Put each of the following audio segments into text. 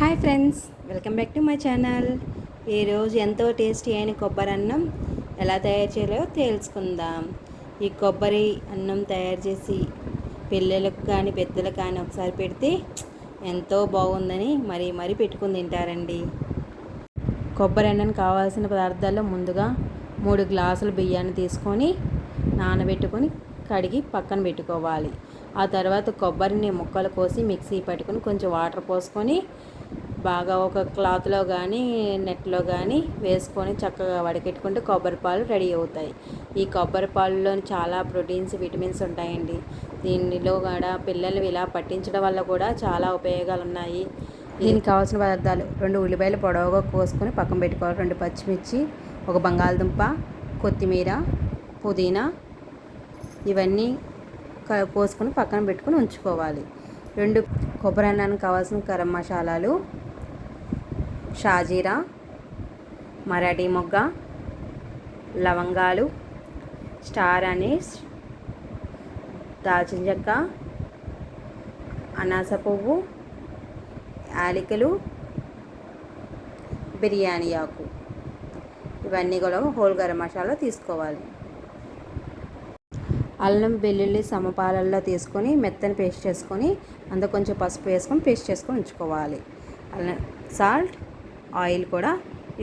Hi friends welcome back to my channel. ఈరోజు ఎంతో tasty అయిన కొబ్బరి అన్నం ఎలా తయారు చేయాలో తెలుసుకుందాం. ఈ కొబ్బరి అన్నం తయారు చేసి పిల్లలకు కానీ పెద్దలకు కానీ ఒకసారి పెడితే ఎంతో బాగుందని మరీ మరీ పెట్టుకుని తింటారండి. కొబ్బరి అన్నానికి కావాల్సిన పదార్థాల్లో ముందుగా మూడు గ్లాసుల బియ్యాన్ని తీసుకొని నానబెట్టుకొని కడిగి పక్కన పెట్టుకోవాలి. ఆ తర్వాత కొబ్బరిని ముక్కలు కోసి మిక్సీ పట్టుకొని కొంచెం వాటర్ పోసుకొని బాగా ఒక క్లాత్లో కానీ నెట్లో కానీ వేసుకొని చక్కగా వడకెట్టుకుంటే కొబ్బరి పాలు రెడీ అవుతాయి. ఈ కొబ్బరి పాలులో చాలా ప్రోటీన్స్ విటమిన్స్ ఉంటాయండి. దీనిలో కూడా పిల్లలు ఇలా పట్టించడం వల్ల కూడా చాలా ఉపయోగాలు ఉన్నాయి దీనికి కావాల్సిన పదార్థాలు రెండు ఉల్లిపాయలు పొడవుగా కోసుకొని పక్కన పెట్టుకోవాలి. రెండు పచ్చిమిర్చి ఒక బంగాళదుంప కొత్తిమీర పుదీనా ఇవన్నీ క- కోసుకొని పక్కన పెట్టుకొని ఉంచుకోవాలి. రెండు కొబ్బరి అన్నానికి కావాల్సిన గరం మసాలాలు షాజీరా మరాఠీ మొగ్గ లవంగాలు స్టార్ అనీస్ దాల్చిన చెక్క అనాస పువ్వు యాలకులు బిర్యానీ ఆకు. ఇవన్నీ కూడా హోల్ గరం మసాలా తీసుకోవాలి. అల్లం వెల్లుల్లి సమపాలల్లో తీసుకొని మెత్తని పేస్ట్ చేసుకొని అందులో కొంచెం పసుపు వేసుకొని పేస్ట్ చేసుకొని ఉంచుకోవాలి. అల్లం సాల్ట్ ఆయిల్ కూడా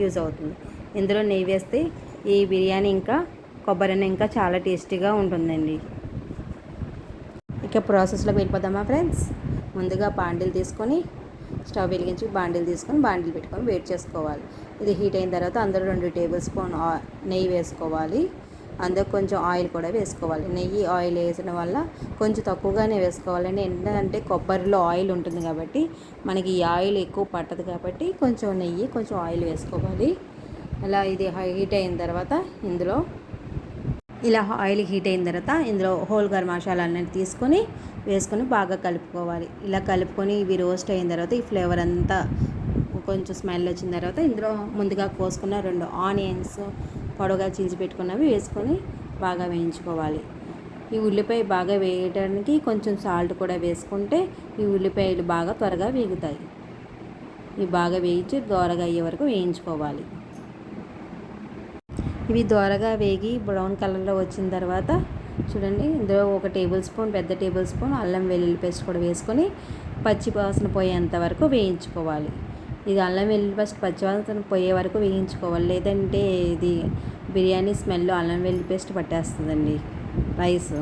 యూజ్ అవుతుంది. ఇందులో నెయ్యి వేస్తే ఈ బిర్యానీ ఇంకా కొబ్బరి ఇంకా చాలా టేస్టీగా ఉంటుందండి. ఇక ప్రాసెస్లోకి వెళ్ళిపోదామా ఫ్రెండ్స్? ముందుగా బాండిల్ తీసుకొని స్టవ్ వెలిగించి బాండిల్ తీసుకొని బాండిల్ పెట్టుకొని వెయిట్ చేసుకోవాలి. ఇది హీట్ అయిన తర్వాత అందులో రెండు టేబుల్ స్పూన్ నెయ్యి వేసుకోవాలి. అందులో కొంచెం ఆయిల్ కూడా వేసుకోవాలి. నెయ్యి ఆయిల్ వేసిన వల్ల కొంచెం తక్కువగానే వేసుకోవాలండి. ఎందుకంటే కొబ్బరిలో ఆయిల్ ఉంటుంది కాబట్టి మనకి ఈ ఆయిల్ ఎక్కువ పట్టదు కాబట్టి కొంచెం నెయ్యి కొంచెం ఆయిల్ వేసుకోవాలి. అలా ఇది హీట్ అయిన తర్వాత ఇందులో ఇలా ఆయిల్ హీట్ అయిన తర్వాత ఇందులో హోల్ గరం మసాలా అనేది తీసుకొని వేసుకొని బాగా కలుపుకోవాలి. ఇలా కలుపుకొని ఇవి రోస్ట్ అయిన తర్వాత ఈ ఫ్లేవర్ అంతా కొంచెం స్మెల్ వచ్చిన తర్వాత ఇందులో ముందుగా కోసుకున్న రెండు ఆనియన్స్ పొడవుగా చించి పెట్టుకున్నవి వేసుకొని బాగా వేయించుకోవాలి. ఈ ఉల్లిపాయ బాగా వేయడానికి కొంచెం సాల్ట్ కూడా వేసుకుంటే ఈ ఉల్లిపాయలు బాగా త్వరగా వేగుతాయి. ఇవి బాగా వేయించి దోరగా అయ్యే వరకు వేయించుకోవాలి. ఇవి దోరగా వేగి బ్రౌన్ కలర్లో వచ్చిన తర్వాత చూడండి ఇందులో ఒక టేబుల్ స్పూన్ పెద్ద టేబుల్ స్పూన్ అల్లం వెల్లుల్లి పేస్ట్ కూడా వేసుకొని పచ్చి వాసన పోయేంత వరకు వేయించుకోవాలి. ఇది అల్లం వెల్లుల్లి పేస్ట్ పచ్చివాసన పోయే వరకు వేయించుకోవాలి. లేదంటే ఇది బిర్యానీ స్మెల్ అల్లం వెల్లుల్లి పేస్ట్ పట్టేస్తుందండి రైస్.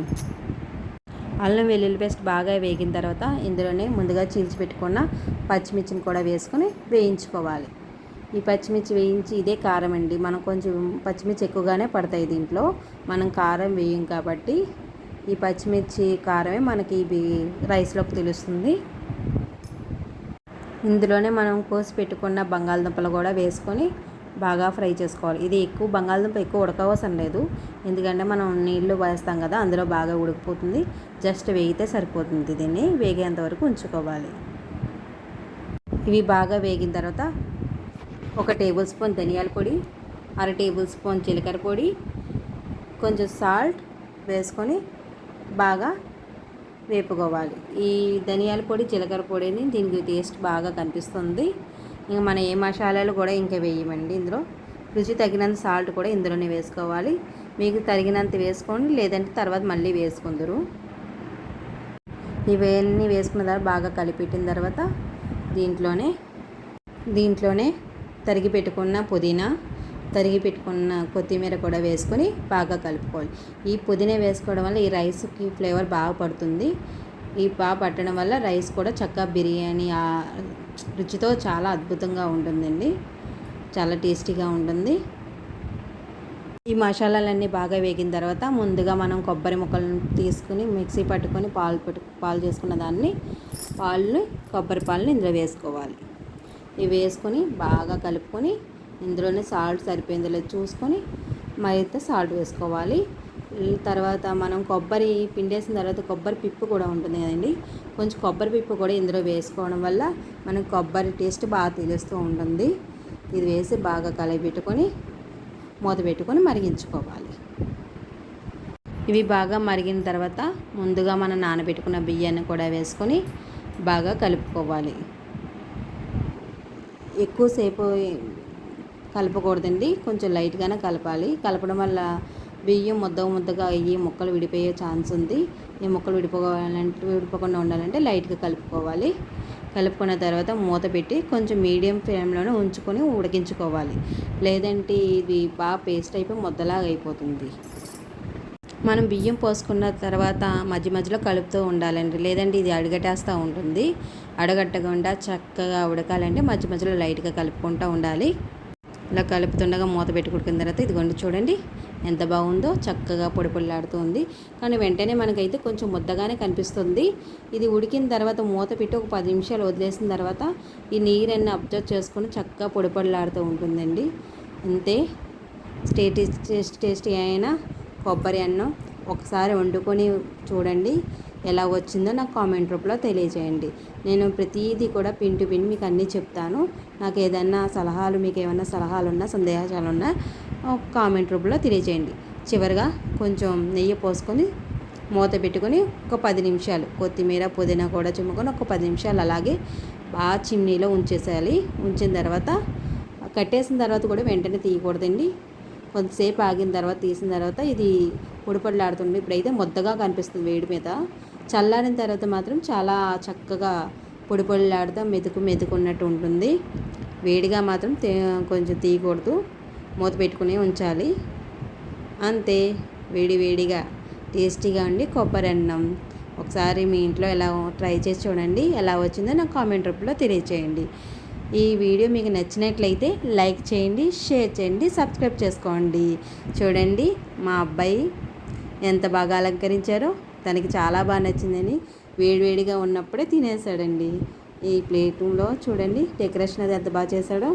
అల్లం వెల్లుల్లి పేస్ట్ బాగా వేగిన తర్వాత ఇందులోనే ముందుగా చీల్చి పెట్టుకున్న పచ్చిమిర్చిని కూడా వేసుకొని వేయించుకోవాలి. ఈ పచ్చిమిర్చి వేయించి ఇదే కారం అండి. మనం కొంచెం పచ్చిమిర్చి ఎక్కువగానే పడతాయి దీంట్లో. మనం కారం వేయం కాబట్టి ఈ పచ్చిమిర్చి కారమే మనకి ఇవి రైస్లోకి తెలుస్తుంది. ఇందులోనే మనం కోసి పెట్టుకున్న బంగాళదుంపలు కూడా వేసుకొని బాగా ఫ్రై చేసుకోవాలి. ఇది ఎక్కువ బంగాళదుంప ఎక్కువ ఉడకవసరం లేదు. ఎందుకంటే మనం నీళ్ళు వేస్తాం కదా అందులో బాగా ఉడికిపోతుంది. జస్ట్ వేగితే సరిపోతుంది దీన్ని. వేగేంత వరకు ఉంచుకోవాలి. ఇవి బాగా వేగిన తర్వాత ఒక టేబుల్ స్పూన్ ధనియాల పొడి అర టేబుల్ స్పూన్ జీలకర్ర పొడి కొంచెం సాల్ట్ వేసుకొని బాగా వేపుకోవాలి. ఈ ధనియాల పొడి జీలకర్ర పొడిని దీనికి టేస్ట్ బాగా కనిపిస్తుంది. ఇంకా మనం ఏ మసాలాలు కూడా ఇంకా వేయమండి ఇందులో. రుచి తగినంత సాల్ట్ కూడా ఇందులోనే వేసుకోవాలి. మీకు తగినంత వేసుకోండి లేదంటే తర్వాత మళ్ళీ వేసుకుందరు. ఇవన్నీ వేసుకున్న తర్వాత బాగా కలిపెట్టిన తర్వాత దీంట్లోనే దీంట్లోనే తరిగి పెట్టుకున్న పుదీనా తరిగి పెట్టుకున్న కొత్తిమీర కూడా వేసుకొని బాగా కలుపుకోవాలి. ఈ పుదీనా వేసుకోవడం వల్ల ఈ రైస్కి ఫ్లేవర్ బాగా పడుతుంది. ఈ బాగా పట్టడం వల్ల రైస్ కూడా చక్కగా బిర్యానీ ఆ రుచితో చాలా అద్భుతంగా ఉంటుందండి. చాలా టేస్టీగా ఉంటుంది. ఈ మసాలాలన్నీ బాగా వేగిన తర్వాత ముందుగా మనం కొబ్బరి ముక్కలను తీసుకుని మిక్సీ పట్టుకొని పాలు పెట్టు పాలు చేసుకున్న దాన్ని పాలని కొబ్బరి పాలని ఇందులో వేసుకోవాలి. ఇవి వేసుకొని బాగా కలుపుకొని ఇందులోనే సాల్ట్ సరిపోయిందో. చూసుకొని మరింత సాల్ట్ వేసుకోవాలి. తర్వాత మనం కొబ్బరి పిండేసిన తర్వాత కొబ్బరి పిప్పు కూడా ఉంటుంది కదండి. కొంచెం కొబ్బరి పిప్పు కూడా ఇందులో వేసుకోవడం వల్ల మనం కొబ్బరి టేస్ట్ బాగా తెలుస్తూ ఉంటుంది. ఇది వేసి బాగా కలిపెట్టుకొని మూత పెట్టుకొని మరిగించుకోవాలి. ఇవి బాగా మరిగిన తర్వాత ముందుగా మనం నానబెట్టుకున్న బియ్యాన్ని కూడా వేసుకొని బాగా కలుపుకోవాలి. ఎక్కువసేపు కలపకూడదండి. కొంచెం లైట్గానే కలపాలి. కలపడం వల్ల బియ్యం ముద్ద ముద్దగా అయ్యి ముక్కలు విడిపోయే ఛాన్స్ ఉంది. ఈ ముక్కలు విడిపోవాలంటే విడిపోకుండా ఉండాలంటే లైట్గా కలుపుకోవాలి. కలుపుకున్న తర్వాత మూత పెట్టి కొంచెం మీడియం ఫ్లేమ్లోనే ఉంచుకొని ఉడికించుకోవాలి. లేదంటే ఇది బాగా పేస్ట్ అయిపోయి ముద్దలాగా అయిపోతుంది. మనం బియ్యం పోసుకున్న తర్వాత మధ్య మధ్యలో కలుపుతూ ఉండాలండి. లేదంటే ఇది అడగటేస్తూ ఉంటుంది. అడగట్టకుండా చక్కగా ఉడకాలంటే మధ్య మధ్యలో లైట్గా కలుపుకుంటూ ఉండాలి. ఇలా కలుపుతుండగా మూత పెట్టుకుడికిన తర్వాత తర్వాత ఇదిగోండి చూడండి ఎంత బాగుందో చక్కగా పొడి పొడిలాడుతుంది కానీ వెంటనే మనకైతే కొంచెం ముద్దగానే కనిపిస్తుంది. ఇది ఉడికిన తర్వాత మూత పెట్టి ఒక పది నిమిషాలు వదిలేసిన తర్వాత ఈ నీరన్నీ అబ్జర్వ్ చేసుకుని చక్కగా పొడి పొడిలాడుతూ ఉంటుందండి. అంతే స్టేటీ టేస్ట్ టేస్టీ అయిన కొబ్బరి అన్నం ఒకసారి వండుకొని చూడండి ఎలా వచ్చిందో నాకు కామెంట్ రూపంలో తెలియజేయండి. నేను ప్రతిదీ కూడా పిన్ టు పిన్ మీకు అన్నీ చెప్తాను. నాకు ఏదైనా సలహాలు మీకు ఏమైనా సలహాలు ఉన్నా సందేహాలు ఉన్నా కామెంట్ రూపంలో తెలియజేయండి చివరిగా కొంచెం నెయ్యి పోసుకొని మూత పెట్టుకొని ఒక పది నిమిషాలు కొత్తిమీర పుదీనా కూడా చిమ్ముకొని ఒక పది నిమిషాలు అలాగే బాగా చిమ్నీలో ఉంచేసేయాలి. ఉంచిన తర్వాత కట్టేసిన తర్వాత కూడా వెంటనే తీయకూడదండి. కొంతసేపు ఆగిన తర్వాత తీసిన తర్వాత ఇది పొడిపొడిలాడుతుంది. ఇప్పుడైతే మొద్దగా కనిపిస్తుంది వేడి మీద. చల్లారిన తర్వాత మాత్రం చాలా చక్కగా పొడి పొడిలాడుతూ మెతుకు మెతుకున్నట్టు ఉంటుంది. వేడిగా మాత్రం కొంచెం తీయకూడదు. మూత పెట్టుకుని ఉంచాలి. అంతే. వేడి వేడిగా టేస్టీగా ఉండి కొబ్బరి అన్నం. ఒకసారి మీ ఇంట్లో ఎలా ట్రై చేసి చూడండి. ఎలా వచ్చిందో నాకు కామెంట్ రూపంలో తెలియచేయండి. ఈ వీడియో మీకు నచ్చినట్లయితే లైక్ చేయండి షేర్ చేయండి సబ్స్క్రైబ్ చేసుకోండి. చూడండి మా అబ్బాయి ఎంత బాగా అలంకరించారో. తనకి చాలా బాగా నచ్చిందని వేడివేడిగా ఉన్నప్పుడే తినేసాడండి ఈ ప్లేట్లో చూడండి డెకరేషన్ అది ఎంత బాగా చేశాడో.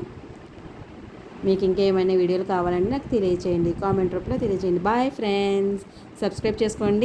మీకు ఇంకేమైనా వీడియోలు కావాలంటే నాకు తెలియచేయండి. కామెంట్ రూపంలో తెలియచేయండి. Bye friends. సబ్స్క్రైబ్ చేసుకోండి.